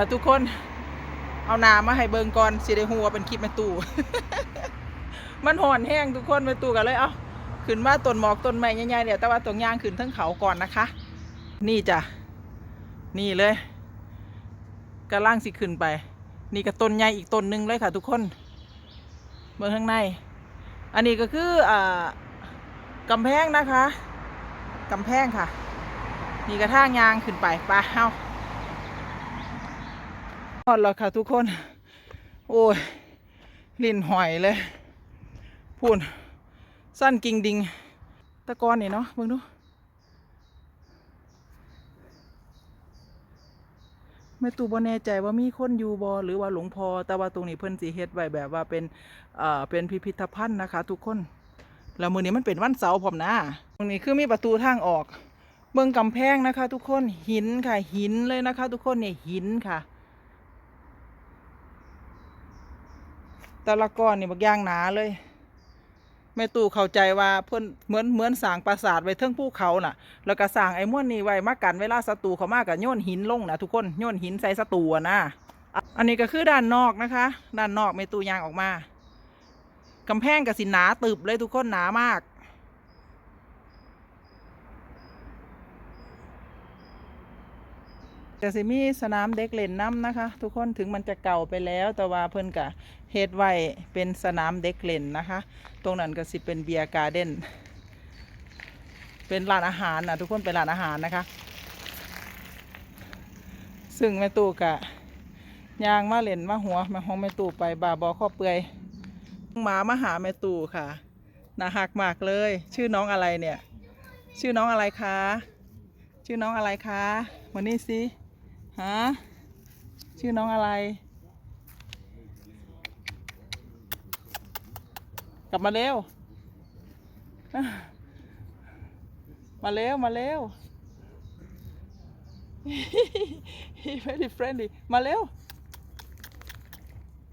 อ่ทุกคนเอาน้ำมาให้เบิงก่อนสิได้หัวเป็นคลิปแม่ตู้มันห่อนแห้งทุกคนแม่ตู้กันเลยเอาขึ้นมาต้นหมอกต้นไม้ใหญ่ๆเนี่ยแต่ว่าตรงย่างขึ้นทั้งเขาก่อนนะคะ นี่จ้ะนี่เลยกระล่างสิขึ้นไป นี่ก็ต้นใหญ่อีกต้นหนึ่งเลยค่ะ ทุกคน เบื้องข้างใน อันนี้ก็คืออ่ากำแพงนะคะกำแพงค่ะ นี่กระท่างยางขึ้นไปไปเฮาท อดแล้วค่ะทุกคน โอ้ยลิ้นหอยเลยพูนสั้นกิ่งดิงตะกอนนี่เนาะเบิ่งดูแม่ตู่บ่แน่ใจว่ามีคนอยู่บ่หรือว่าหลวงพอแต่ว่าตรงนี้เพิ่นสิเฮ็ดไว้แบบว่าเป็นเอ่อเป็นพิพิธภัณฑ์นะคะ ทุกคน แล้วมื้อนี้มันเป็นวันเสาร์พร้อมนะตรงนี้คือมีประตูทางออก เบิ่งกำแพงนะคะ ทุกคนหินค่ะหินเลยนะคะ ทุกคนเนี่ยหินค่ะ แต่ละก้อนนี่บักย่างหนาเลยแม่ตู่เข้าใจว่าเพิ่นเหมือนเหมือนสร้างปราสาทไว้เทิงภูเขาน่ะ แล้วก็สร้างไอ้ม้วนนี่ไว้มากันเวลาศัตรูเขามากับโยนหินลงนะทุกคนโยนหินใส่ศัตรูนะอันนี้ก็คือด้านนอกนะคะ ด้านนอกแม่ตู่ยางออกมากำแพงกับสินหนาตึบเลยทุกคนหนามาก จะสิมีสนามเด็กเล่นน้ำนะคะ ทุกคนถึงมันจะเก่าไปแล้ว แต่ว่าเพิ่นกะเฮ็ดไว้เป็นสนามเด็กเล่นนะคะ ตรงนั้นก็สิเป็นเบียร์การ์เด้นเป็นร้านอาหารนะทุกคนเป็นร้านอาหารนะคะ ซึ่งแม่ตู่กะยางมาเล่นมาหัวมาห้องแม่ตู่ไปบาบอข้อเปื่อยหมามาหาแม่ตู่ค่ะน่าหักมากเลย ชื่อน้องอะไรเนี่ย ชื่อน้องอะไรคะชื่อน้องอะไรคะวันนี้สิ ฮะชื่อน้องอะไร กลับมาเร็ว มาเร็ว มาเร็ว He very friendly มาเร็ว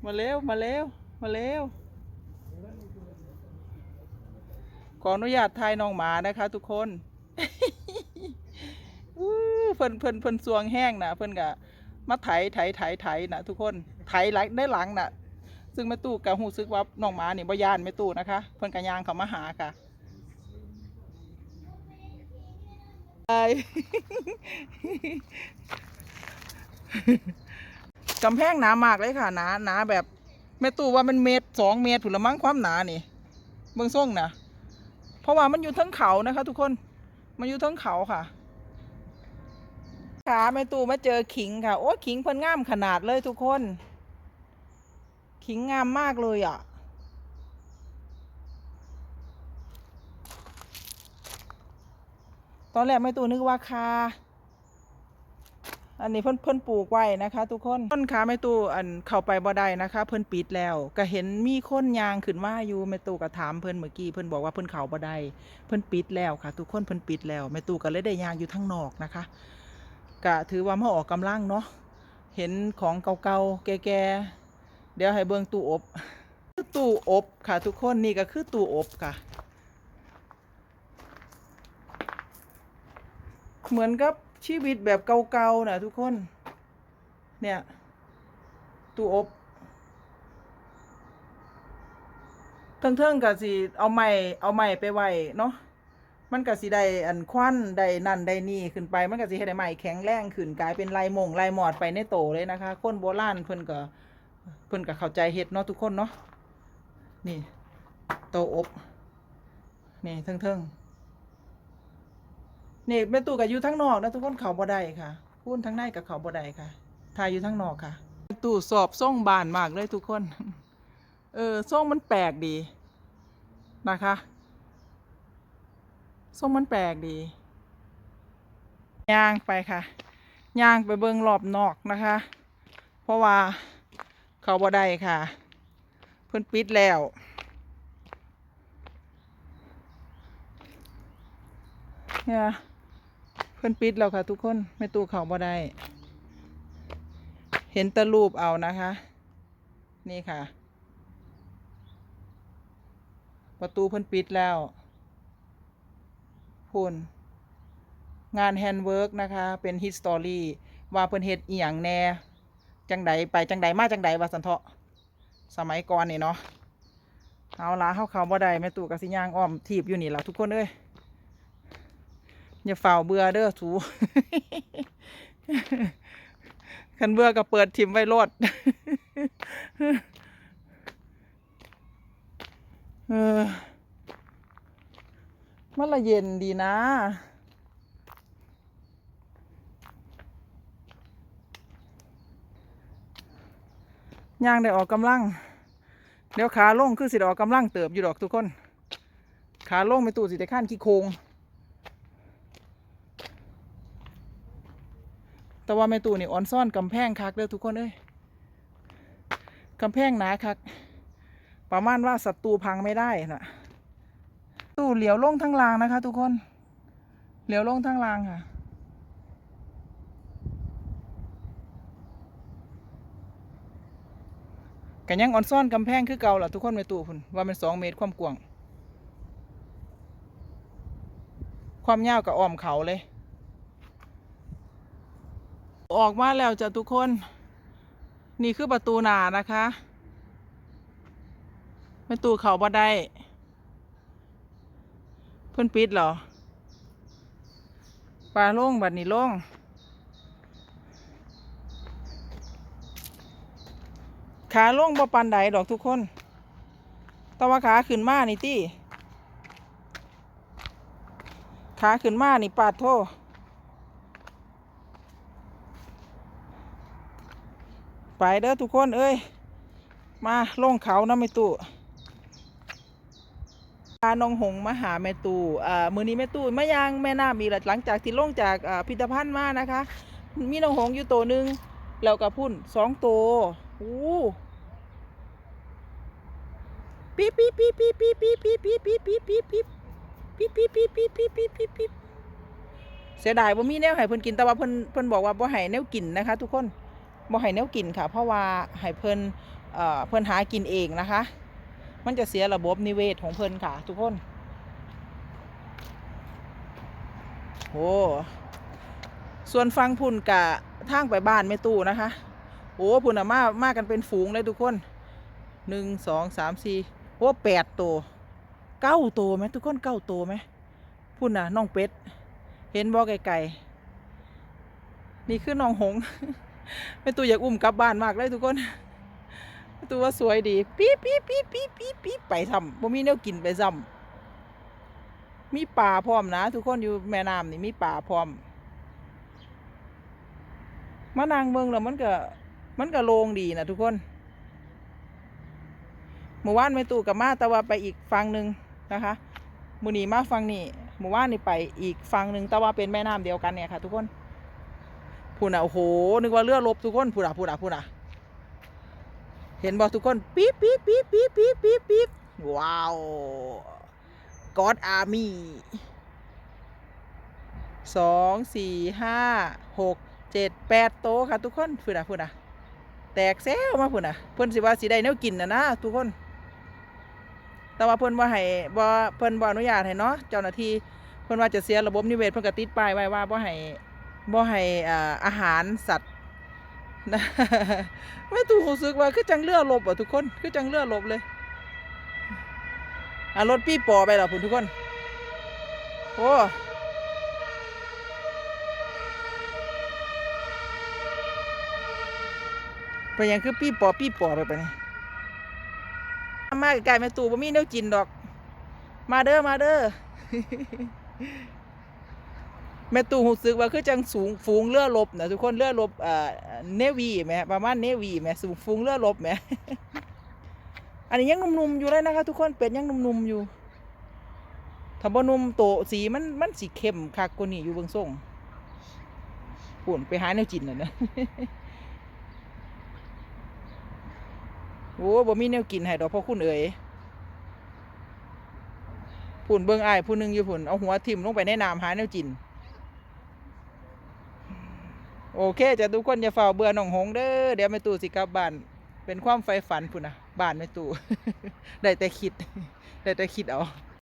มาเร็ว มาเร็ว มาเร็ว ขออนุญาตทายน้องหมานะคะทุกคน เพิ่นเพิ่นเพิ่นสวงแห้งนะเพิ่นกะมาไถไถไถไถนะทุกคนไถไหลได้หลังน่ะซึ่งแม่ตู้กะหูซึกว่าน้องหมานี่บ่ย่านแม่ตู้นะคะเพิ่นกะยางเขามาหาค่ะไปกำแพงหนามากเลยค่ะหนาหนาแบบแม่ตู้ว่ามันเมตรสองเมตรผุละมั้งความหนานี่เบื้องส่งนะเพราะว่ามันอยู่ทั้งเขานะคะ ทุกคนมันอยู่ทั้งเขาค่ะ ขาแม่ตู่มาเจอขิงค่ะ โอ้ขิงเพิ่นงามขนาดเลยทุกคน ขิงงามมากเลยอะตอนแรกแม่ตู่นึกว่าคาอันนี้เพิ่นเพิ่นปลูกไว้นะคะ ทุกคนต้นขาแม่ตู่อันเข้าไปบ่ได้นะคะ เพิ่นปิดแล้ว ก็เห็นมีคนยางขึ้นมาอยู่แม่ตู่ก็ถามเพิ่นเมื่อกี้เพิ่นบอกว่าเพิ่นเข้าบ่ได้เพิ่นปิดแล้วค่ะ ทุกคนเพิ่นปิดแล้วแม่ตู่ก็เลยได้ยางอยู่ทั้งนอกนะคะ ก็ถือว่ามาออกกำลังเนาะเห็นของเก่าๆแก่ๆเดี๋ยวให้เบิ่งตู้อบตู้อบค่ะทุกคนนี่ก็คือตู้อบค่ะ เหมือนกับชีวิตแบบเก่าๆนะทุกคน เนี่ยตู้อบเทิงๆก็สิเอาไม้เอาไม้ไปไว้เนาะ มันก็สิได้อันควันได้นั่นได้นี่ขึ้นไป มันก็สิเฮ็ดใหม้แข็งแรงขึ้นกลายเป็นลายมงลายหมอดไปในโตเลยนะคะ คนโบราณเพิ่นก็เพิ่นก็เข้าใจเฮ็ดเนาะทุกคนเนาะนี่โตอบนี่เทิงๆนี่แม่ตู่ก็อยู่ทั้งนอกนะทุกคนเขาบ่ได้ค่ะพูนทั้งในกับเขาบ่ได้ค่ะทายอยู่ทั้งนอกค่ะตู่สอบส่งบานมากเลยทุกคน เออส่งมันแปลกดีนะคะ ส้มมันแปลกดีย่างไปค่ะย่างไปเบิ่งรอบนอกนะคะ เพราะว่าเขาบ่ได้ค่ะ เพิ่นปิดแล้วเนี่ยเพิ่นปิดแล้วค่ะ ทุกคนไม่ตู้เขาบ่ได้ เห็นตะรูปเอานะคะ นี่ค่ะ ประตูเพิ่นปิดแล้ว พุ่นงานแฮนด์เวิร์กนะคะเป็นฮิสตอรี่ว่าเพิ่นเฮ็ดอีหยังแหน่ จังใดไปจังใดมาจังใดว่าสันเถาะสมัยก่อนนี่เนาะเอาละเฮาเข้าบ่ได้แม่ตู่กับสิย่างอ้อมทีบอยู่นี่ล่ะทุกคนเอ้ยอย่าเฝ้าเบื่อเด้อสูคันเบื่อก็เปิดทิมไว้โลดเออ มันละเย็นดีนะ ย่างได้ออกกำลัง เดี๋ยวขาลงคือสิออกกำลังเติบอยู่ดอกทุกคน ขาลงไม่ตู้สิได้ข้านขี้โคง แต่ว่าแม่ตู้นี่อ่อนซ่อนกำแพงคักเด้อทุกคนเอ้ยกำแพงหนาคัก ประมาณว่าศัตรูพังไม่ได้น่ะ ตู้เหลียวลงทั้งรางนะคะ ทุกคน เหลียวลงทั้งรางค่ะ กันยังอ่อนซ่อนกำแพงคือเก่าล่ะทุกคนแม่ตู้พุ่นว่ามันสองเมตรความกว้าง ความยาวกับอ้อมเขาเลย ออกมาแล้วจ้ะทุกคน นี่คือประตูหนานะคะ ประตูเขาบ่ได้ เพิ่นปิดเหรอปลาโล่งบัดนี้โล่งขาโล่งบ่ปันใดดอกทุกคนตว่าขาขึ้นมานี่ตี้ขาขึ้นมานี่ปาดโทไปเด้อทุกคนเอ้ย มาลงเขานะแม่ตู่ น้องหงมาหาแม่ตู่มือนี้แม่ตู่ไม่ยังแม่น้ามีละหลังจากที่ลงจากพิพิธภัณฑ์มานะคะ มีน้องหงอยู่ตัวหนึ่งแล้วกับพุ่นสองตัวอู้ปี๊บปี๊บปี๊บปี๊ปี๊ปี๊ปี๊ปี๊ปี๊ปี๊ปี๊ปี๊ปี๊ปี๊ปี๊ปี๊ปี๊ปี๊ปี๊เสียดายว่ามีแนวให้เพิ่นกินแต่ว่าเพิ่นเพิ่นบอกว่าบ่ให้แนวกินนะคะ ทุกคนบ่ให้แนวกินค่ะ เพราะว่าให้เพิ่นเอ่อเพิ่นหากินเองนะคะ มันจะเสียระบบนิเวศของเพิ่นค่ะ ทุกคน โอ้ส่วนฟังพุ่นกะทางไปบ้านแม่ตู้นะคะ โอ้พุ่นอะมามากันเป็นฝูงเลยทุกคนหนึ่งสองสามสี่โอ้แปดตัวเก้าตัวไหมทุกคนเก้าตัวไหมพุ่นน่ะน้องเป็ด เห็นบ่ไกลๆนี่คือน้องหงแม่ตู้อยากอุ้มกลับบ้านมากเลยทุกคน ตู้ว่าสวยดีปี๊ปี๊ปี๊ปี๊ปี๊ปี๊ไปซ้ำบ่มีแนวกินไปซ้ำมีป่าพร้อมนะ ทุกคนอยู่แม่น้ำนี่มีป่าพร้อมมานางเมืองแล้วมันก็มันก็โลงดีนะทุกคนเมื่อวานแม่ตู้กับมาแต่ว่าไปอีกฝั่งหนึ่งนะคะมือนีมาฝั่งนี้เมื่อวานนี่ไปอีกฝั่งหนึ่งแต่ว่าเป็นแม่น้ำเดียวกันเนี่ยค่ะ ทุกคนพูน่ะโอ้โหนึกว่าเรือรบทุกคนพูน่ะพูน่ะพูน่ะ เห็นบอกทุกคนปี๊บปี๊บปี๊บปี๊บปี๊บปี๊บปี๊บว้าวกอดอาร์มี่สองสี่ห้าหกเจ็ดแปดโตค่ะทุกคนพูน่ะพูน่ะแตกแซวมาพูน่ะเพิ่อนสิว่าสิได้แนวกินนะนะทุกคน แต่ว่าเพิ่อนว่าให้บ่เพิ่อนบ่อนุญาตให้เนาะเจ้าหน้าที่เพิ่อนว่าจะเสียระบบนิเวศเพิ่อนก็ติดป้ายไว้ว่าบ่ให้บ่ให้อาหารสัตว์ นะไม่ถูกรู้สึกว่าคือจังเรือลบอะทุกคนคือจังเรือลบเลยอะรถปี้ปอไปแล้วพุ่นทุกคนโอ้ไปยังคือปี้ปอปี้ปอไปไปนี่มาไกลๆแม่ตู่บ่มีแนวกินดอก มาเด้อมาเด้อ แม่ตู่รู้สึกว่าคือจังสูงฟูงเรือรบนะทุกคนเรือรบเอ่อเนวีแหมประมาณเนวีแหมสูงฟูงเรือรบแหมอันนี้ยังหนุ่มๆอยู่เลยนะคะ ทุกคนเป็ดยังหนุ่มๆอยู่ถ้าบ่หนุ่มโตสีมันมันสีเข้มคักกว่านี้อยู่เบื้องส่งปุ่นไปหาแนวจินน่ะนะโอ้บ่มีแนวกินให้ดอกพ่อคุณเอ๋ยปุ่นเบิ่งอ้ายผู้หนึงอยู่ปุ่นเอาหัวทิ่มลงไปในน้ำหาแนวจิน โอเคจะทุกคนอย่าเฝ้าเบื่อหนองหงเด้อเดี๋ยวแม่ตู่สิกลับบ้านเป็นความใฝ่ฝันพุ่นนะบ้านแม่ตู่ ได้แต่คิด ได้แต่คิดเอา